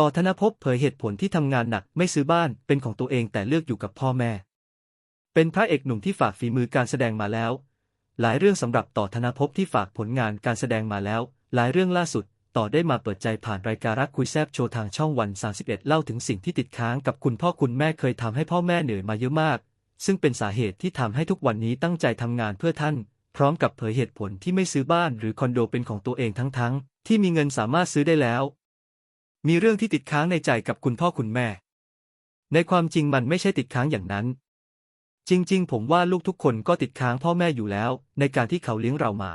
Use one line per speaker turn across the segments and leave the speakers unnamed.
ต่อธนภพเผยเหตุผลที่ทำงานหนักไม่ซื้อบ้านเป็นของตัวเองแต่เลือกอยู่กับพ่อแม่ เป็นพระเอกหนุ่มที่ฝากฝีมือการแสดงมาแล้ว หลายเรื่องสำหรับต่อธนภพที่ฝากผลงานการแสดงมาแล้ว หลายเรื่องล่าสุด ต่อได้มาเปิดใจผ่านรายการรักคุยแซบโชว์ทางช่องวัน 31 เล่าถึงสิ่งที่ติดค้างกับคุณพ่อคุณแม่เคยทำให้พ่อแม่เหนื่อยมาเยอะมาก ซึ่งเป็นสาเหตุที่ทำให้ทุกวันนี้ตั้งใจทำงานเพื่อท่าน พร้อมกับเผยเหตุผลที่ไม่ซื้อบ้านหรือคอนโดเป็นของตัวเองทั้งๆที่มีเงินสามารถซื้อได้แล้ว มีเรื่องที่ติดค้างในใจกับคุณพ่อคุณแม่ ในความจริงมันไม่ใช่ติดค้างอย่างนั้น จริงๆ ผมว่าลูกทุกคนก็ติดค้างพ่อแม่อยู่แล้ว ในการที่เขาเลี้ยงเรามา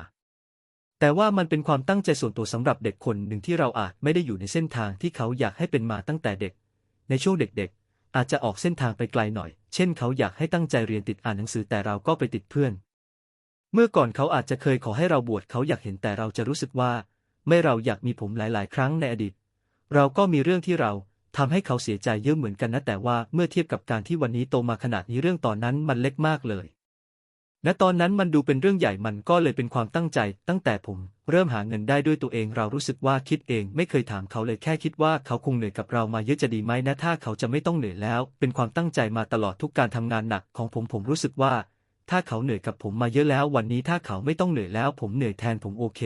แต่ว่ามันเป็นความตั้งใจส่วนตัวสำหรับเด็กคนหนึ่งที่เราอาจไม่ได้อยู่ในเส้นทางที่เขาอยากให้เป็นมาตั้งแต่เด็ก ในช่วงเด็กๆ อาจจะออกเส้นทางไปไกลหน่อย เช่น เขาอยากให้ตั้งใจเรียนติดอ่านหนังสือแต่เราก็ไปติดเพื่อน เมื่อก่อนเขาอาจจะเคยขอให้เราบวชเขาอยากเห็นแต่เราจะรู้สึกว่า ไม่เราอยากมีผมหลาย ๆ ครั้งในอดีต เราก็มีเรื่องที่เราทำให้เขาเสียใจเยอะเหมือนกันนะแต่ว่าเมื่อเทียบกับการที่วันนี้โตมาขนาดนี้เรื่องตอนนั้นมันเล็กมากเลยณตอนนั้นมันดูเป็นเรื่องใหญ่มันก็เลยเป็นความตั้งใจ ตั้งแต่ผม เริ่มหาเงินได้ด้วยตัวเองเรารู้สึกว่าคิดเองไม่เคยถามเขาเลยแค่คิดว่าเขาคงเหนื่อยกับเรามาเยอะจะดีไหมนะถ้าเขาจะไม่ต้องเหนื่อยแล้ว เป็นความตั้งใจมาตลอดทุกการทำงานหนักของผมผมรู้สึกว่า ถ้าเขาเหนื่อยกับผมมาเยอะแล้ว วันนี้ถ้าเขาไม่ต้องเหนื่อยแล้ว ผมเหนื่อยแทนผมโอเค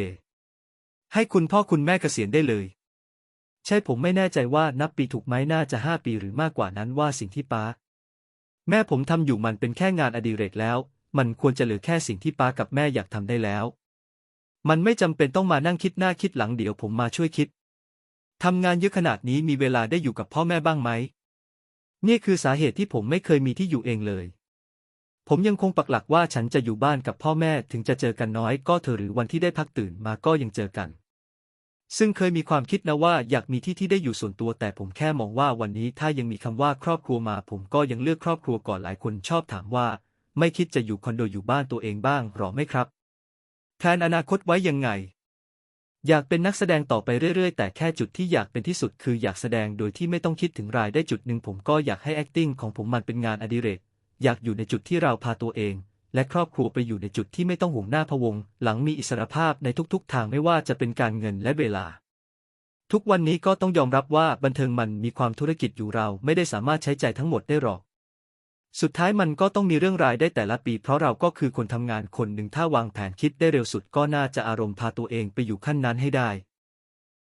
ให้คุณพ่อคุณแม่เกษียณได้เลย ใช่ผมไม่แน่ใจว่านับปีถูกไหมน่าจะห้าปีหรือมากกว่านั้นว่าสิ่งที่ป้า แม่ผมทำอยู่มันเป็นแค่งานอดิเรกแล้ว มันควรจะเหลือแค่สิ่งที่ป้ากับแม่อยากทำได้แล้ว มันไม่จำเป็นต้องมานั่งคิดหน้าคิดหลังเดี๋ยวผมมาช่วยคิดทำงานเยอะขนาดนี้มีเวลาได้อยู่กับพ่อแม่บ้างไหม นี่คือสาเหตุที่ผมไม่เคยมีที่อยู่เองเลย ผมยังคงปักหลักว่าฉันจะอยู่บ้านกับพ่อแม่ถึงจะเจอกันน้อยก็เธอหรือวันที่ได้พักตื่นมาก็ยังเจอกัน ซึ่งเคยมีความคิดนะว่าอยากมีที่ที่ได้อยู่ส่วนตัว แต่ผมแค่มองว่าวันนี้ถ้ายังมีคำว่าครอบครัวมา ผมก็ยังเลือกครอบครัวก่อนหลายคนชอบถามว่า ไม่คิดจะอยู่คอนโดอยู่บ้านตัวเองบ้างหรอไม่ครับแพลนอนาคตไว้ยังไง อยากเป็นนักแสดงต่อไปเรื่อยๆ แต่แค่จุดที่อยากเป็นที่สุด คืออยากแสดงโดยที่ไม่ต้องคิดถึงรายได้จุดหนึ่งผมก็อยากให้ acting ของผมมันเป็นงานอดิเรกอยากอยู่ในจุดที่เราพาตัวเอง และครอบครัวไปอยู่ในจุดที่ไม่ต้องห่วงหน้าพะวง หลังมีอิสรภาพในทุกๆ ทางไม่ว่าจะเป็นการเงินและเวลา ทุกวันนี้ก็ต้องยอมรับว่าบันเทิงมันมีความธุรกิจอยู่เราไม่ได้สามารถใช้ใจทั้งหมดได้หรอก สุดท้ายมันก็ต้องมีเรื่องรายได้แต่ละปี เพราะเราก็คือคนทำงานคนหนึ่งถ้าวางแผนคิดได้เร็วสุดก็น่าจะอารมณ์พาตัวเองไปอยู่ขั้นนั้นให้ได้